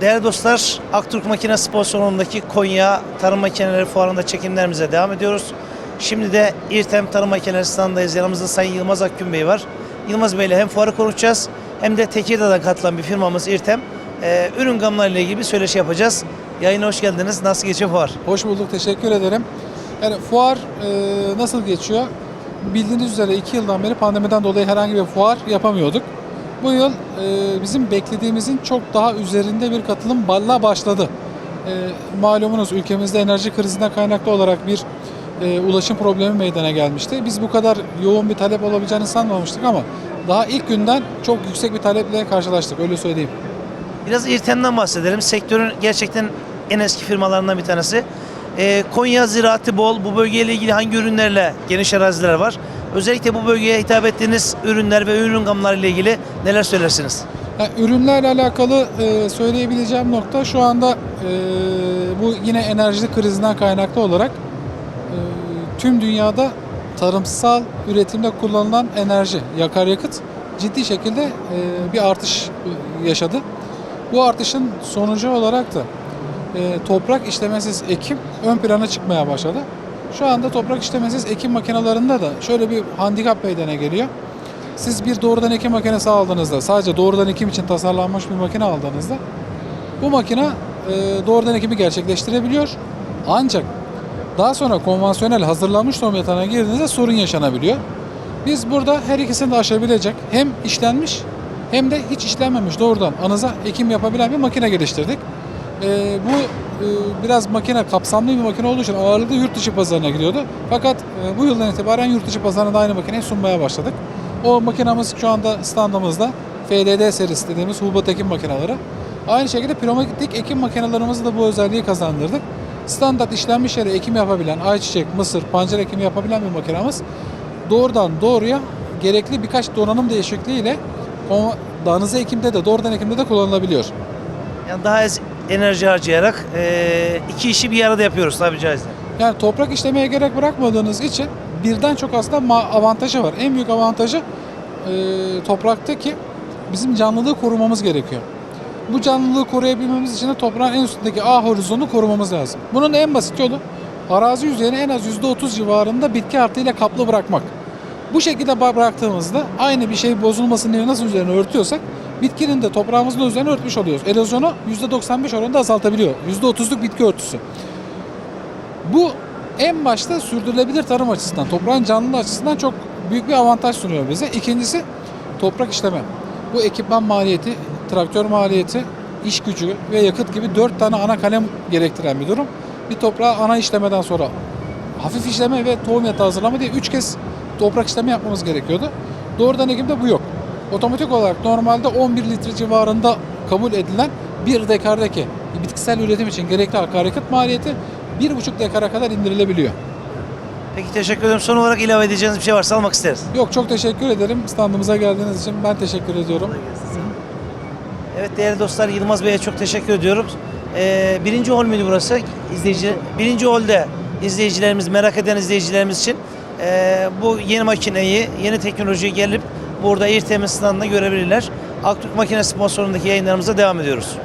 Değerli dostlar, Aktürk Makine sponsorluğundaki Konya Tarım Makineleri Fuarı'nda çekimlerimize devam ediyoruz. Şimdi de İrtem Tarım Makineleri standındayız. Yanımızda Sayın Yılmaz Akgün Bey var. Yılmaz Bey ile hem fuarı konuşacağız hem de Tekirdağ'dan katılan bir firmamız İrtem. Ee, ürün gamlarıyla ilgili bir söyleşi yapacağız. Yayına hoş geldiniz. Nasıl geçiyor fuar? Hoş bulduk, teşekkür ederim. Yani fuar e, nasıl geçiyor? Bildiğiniz üzere iki yıldan beri pandemiden dolayı herhangi bir fuar yapamıyorduk. Bu yıl e, bizim beklediğimizin çok daha üzerinde bir katılım balla başladı. E, malumunuz ülkemizde enerji krizinden kaynaklı olarak bir e, ulaşım problemi meydana gelmişti. Biz bu kadar yoğun bir talep olabileceğini sanmamıştık ama daha ilk günden çok yüksek bir taleple karşılaştık, öyle söyleyeyim. Biraz İrtem'den bahsedelim. Sektörün gerçekten en eski firmalarından bir tanesi. Ee, Konya ziraatı bol. Bu bölgeyle ilgili hangi ürünlerle geniş araziler var? Özellikle bu bölgeye hitap ettiğiniz ürünler ve ürün gamları ile ilgili neler söylersiniz? Yani ürünlerle alakalı e, söyleyebileceğim nokta şu anda e, bu yine enerji krizinden kaynaklı olarak e, tüm dünyada tarımsal üretimde kullanılan enerji, yakaryakıt ciddi şekilde bir artış yaşadı. Bu artışın sonucu olarak da toprak işlemesiz ekim ön plana çıkmaya başladı. Şu anda toprak işlemesiz ekim makinelerinde de şöyle bir handikap meydana geliyor. Siz bir doğrudan ekim makinesi aldığınızda, sadece doğrudan ekim için tasarlanmış bir makine aldığınızda bu makine e, doğrudan ekimi gerçekleştirebiliyor. Ancak daha sonra konvansiyonel hazırlanmış tohum yatağına girdiğinizde sorun yaşanabiliyor. Biz burada her ikisini de aşabilecek hem işlenmiş hem de hiç işlenmemiş doğrudan anıza ekim yapabilen bir makine geliştirdik. E, bu biraz makine kapsamlı bir makine olduğu için ağırlıklı yurt dışı pazarına gidiyordu. Fakat e, bu yıldan itibaren yurt dışı pazarına da aynı makineyi sunmaya başladık. O makinamız şu anda standımızda FDD serisi dediğimiz hubat ekim makineleri. Aynı şekilde pneumatik ekim makinelerimizi de bu özelliği kazandırdık. Standart işlenmiş yere ekim yapabilen, ayçiçek, mısır, pancar ekimi yapabilen bir makinamız doğrudan doğruya gerekli birkaç donanım değişikliğiyle danıza ekimde de doğrudan ekimde de kullanılabiliyor. Yani daha enerji harcayarak e, iki işi bir arada yapıyoruz tabii caizse. Yani toprak işlemeye gerek bırakmadığınız için birden çok aslında avantajı var. En büyük avantajı e, topraktaki bizim canlılığı korumamız gerekiyor. Bu canlılığı koruyabilmemiz için de toprağın en üstündeki A horizonunu korumamız lazım. Bunun en basit yolu arazi yüzeyini en az %30 civarında bitki artığıyla kaplı bırakmak. Bu şekilde bıraktığımızda aynı bir şey bozulmasın diye nasıl üzerine örtüyorsak bitkinin de toprağımızın üzerine örtmüş oluyoruz. Erozyonu %95 oranında azaltabiliyor. %30'luk bitki örtüsü. Bu en başta sürdürülebilir tarım açısından, toprağın canlılığı açısından çok büyük bir avantaj sunuyor bize. İkincisi toprak işleme. Bu ekipman maliyeti, traktör maliyeti, iş gücü ve yakıt gibi dört tane ana kalem gerektiren bir durum. Bir toprağı ana işlemeden sonra hafif işleme ve tohum yatağı hazırlama diye üç kez toprak işlemi yapmamız gerekiyordu. Doğrudan ekimde bu yok. Otomatik olarak normalde 11 litre civarında kabul edilen bir dekardaki bitkisel üretim için gerekli akaryakıt maliyeti 1,5 dekara kadar indirilebiliyor. Peki teşekkür ederim. Son olarak ilave edeceğiniz bir şey varsa almak isteriz. Yok çok teşekkür ederim standımıza geldiğiniz için ben teşekkür ediyorum. Evet değerli dostlar Yılmaz Bey'e çok teşekkür ediyorum. Ee, birinci hol müydü burası? İzleyici, birinci holde izleyicilerimiz, merak eden izleyicilerimiz için ee, bu yeni makineyi, yeni teknolojiyi gelip burada İrtem'in standında görebilirler. Aktürk Makine sponsorundaki yayınlarımıza devam ediyoruz.